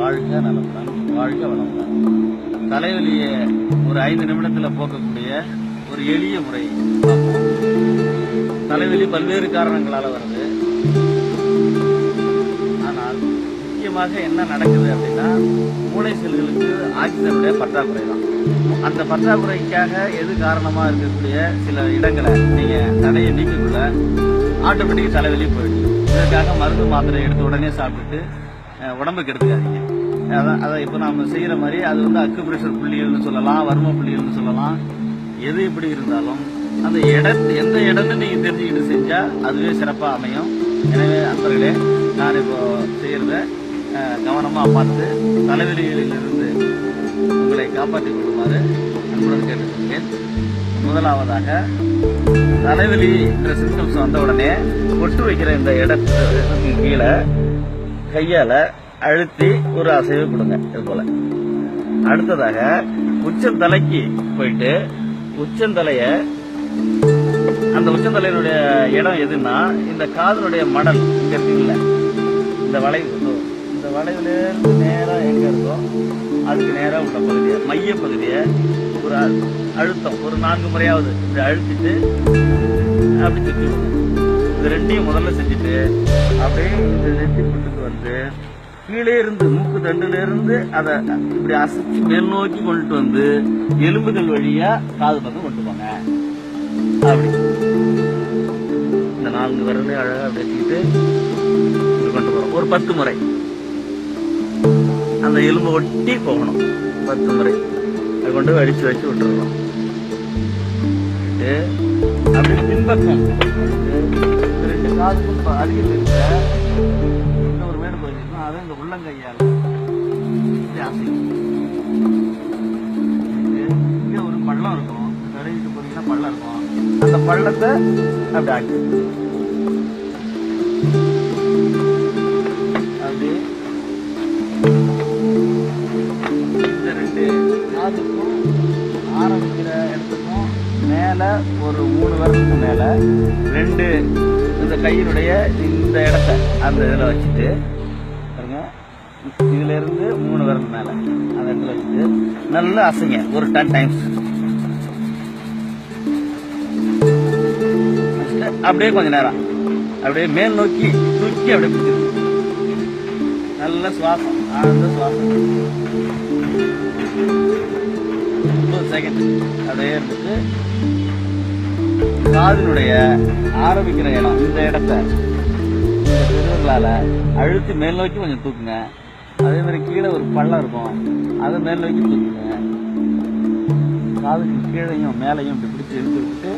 வாழ்க நலமுடன் வாழ்க வளமுடன் தலைவலியை ஒரு ஐந்து நிமிடத்தில் போக்கக்கூடிய ஒரு எளிய முறை. தலைவலி பல்வேறு காரணங்களால் வருது. ஆனால் முக்கியமாக என்ன நடக்குது அப்படின்னா மூளை செல்களுக்கு ஆக்சிஜனுடைய பற்றாக்குறை தான். அந்த பற்றாக்குறைக்காக எது காரணமாக இருக்கக்கூடிய சில இடங்களை நீங்கள் தடையை நீக்கக்குள்ள ஆட்டோமேட்டிக் தலைவலி போயிடுது. இதற்காக மருந்து மாத்திரை எடுத்து உடனே சாப்பிட்டுட்டு அஹ், உடம்புக்கு அதான் அதை இப்போ நாம் செய்கிற மாதிரி அது வந்து அக்கு பிரஷர் புள்ளிகள்னு சொல்லலாம் வர்ம புள்ளிகள்னு சொல்லலாம். எது எப்படி இருந்தாலும் அந்த இடம் எந்த இடம்னு நீங்கள் தெரிஞ்சுக்கிட்டு செஞ்சால் அதுவே சிறப்பாக அமையும். எனவே அன்பர்களே நான் இப்போ செய்கிறத கவனமாக பார்த்து தலைவலிகளிலிருந்து உங்களை காப்பாற்றிக் கொள்ளுமாறு அன்புடன் கேட்டுக்கொள்கிறேன். முதலாவதாக தலைவலி சிம்டம்ஸ் வந்த உடனே ஒட்டு வைக்கிற இந்த இடத்துக்கு கீழே கையால அழுத்தி ஒரு அசைவு கொடுங்க இது போல. அடுத்ததாக உச்சந்தலைக்கு போயிட்டு உச்சந்தலைய அந்த உச்சந்தலையினுடைய இடம் எதுன்னா இந்த காதலுடைய மடல் இங்க இருக்குல்ல இந்த வளைவு இந்த வளைவுல இருந்து நேரா எங்க இருக்கோ அதுக்கு நேரம் உள்ள பகுதியை மைய பகுதியை ஒரு அழுத்தம் ஒரு நான்கு முறையாவது இப்படி அழுத்திட்டு அப்படி சுற்றி இது ரெண்டையும் முதல்ல செஞ்சுட்டு அப்படியே இந்த நெத்தி புட்டுக்கு வந்து கீழே இருந்து மூக்கு தண்டுல இருந்து அதை இப்படி அசைச்சு மேல் நோக்கி கொண்டுட்டு வந்து எலும்புகள் வழியா காது பக்கம் கொண்டு போங்க. அப்படி. இந்த நான்கு விரலே அழகா வச்சுக்கிட்டு கொண்டு போறோம். ஒரு பத்து முறை. அந்த எலும்பு ஒட்டி போகணும். பத்து முறை. அதை கொண்டு போய் அடிச்சு வச்சு விட்டுருவோம் அப்படியே பின்பக்கம். காதுக்கும் ப- அருகில் இருக்கிற இந்த மேடு பகுதி இருக்கும் அதை இந்த உள்ளங்கையால் இப்படி அசைக்கும். ஒரு பள்ளம் இருக்கும். தடவிட்டு போனீங்கன்னா பள்ளம் இருக்கும். அந்த பள்ளத்தை அப்படி ஆக்கி அப்படி இந்த ரெண்டு காதுக்கும் ஆரம்பிக்கிற இடத்துக்கும் மேலே ஒரு மூணு வரலுக்கு மேலே ரெண்டு இந்த கையினுடைய இந்த இடத்த அந்த இதில் வச்சுட்டு பாருங்க. இதுலேருந்து மூணு விரல் மேலே அந்த இடத்துல வச்சுட்டு நல்லா அசைங்க ஒரு டென் டைம்ஸ் அப்படியே கொஞ்ச நேரம். அப்படியே மேல் நோக்கி தூக்கி அப்படியே பிடிச்சிருக்கு நல்ல சுவாசம் ஆழ்ந்த சுவாசம். முப்பது செகண்ட் அப்படியே இருந்துட்டு காதினுடைய ஆரம்பிக்கிற இடம் இந்த இடத்த. இந்த பெருவர்களால அழுத்தி மேல் நோக்கி கொஞ்சம் தூக்குங்க. அதே மாதிரி கீழே ஒரு பள்ளம் இருக்கும். அதை மேல் நோக்கி தூக்குங்க. காதுக்கு கீழையும் மேலையும் இப்படி பிடிச்சி இழுத்து விட்டு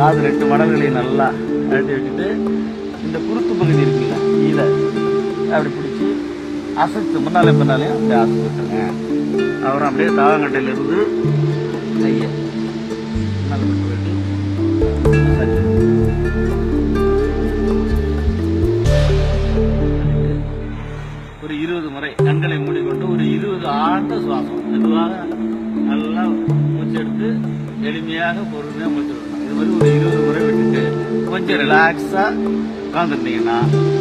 காது ரெண்டு மடல்களையும் நல்லா அழுத்தி விட்டுட்டு இந்த குறுக்கு பகுதி இருக்குல்ல இதை அப்படி பிடிச்சி அசத்து முன்னாலே பின்னாலையும் அப்படியே அசை விட்டுருங்க. அப்புறம் அப்படியே தாவங்கட்டையிலிருந்து இருந்து மூச்செடுத்து எளிமையாக பொறுமையாக மூச்சு இது மாதிரி ஒரு இருபது முறை விட்டுட்டு கொஞ்சம் ரிலாக்ஸாக உட்காந்துருந்தீங்கன்னா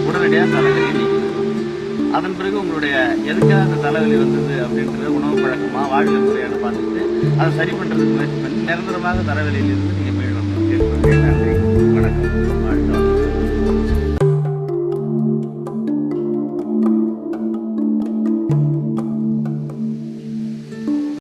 உடனடியாக தலைவலி நீங்கிடும். அதன் பிறகு உங்களுடைய எதுக்காக அந்த தலைவலி வந்தது அப்படின்றத உணவு பழக்கமாக வாழ்க்கை முறையான பார்த்துட்டு அதை சரி பண்ணுறதுக்கு முயற்சி பண்ணி நிரந்தரமாக தலைவலியிலிருந்து நீங்கள் மீண்டும் நன்றி. வணக்கம். வாழ்க்கை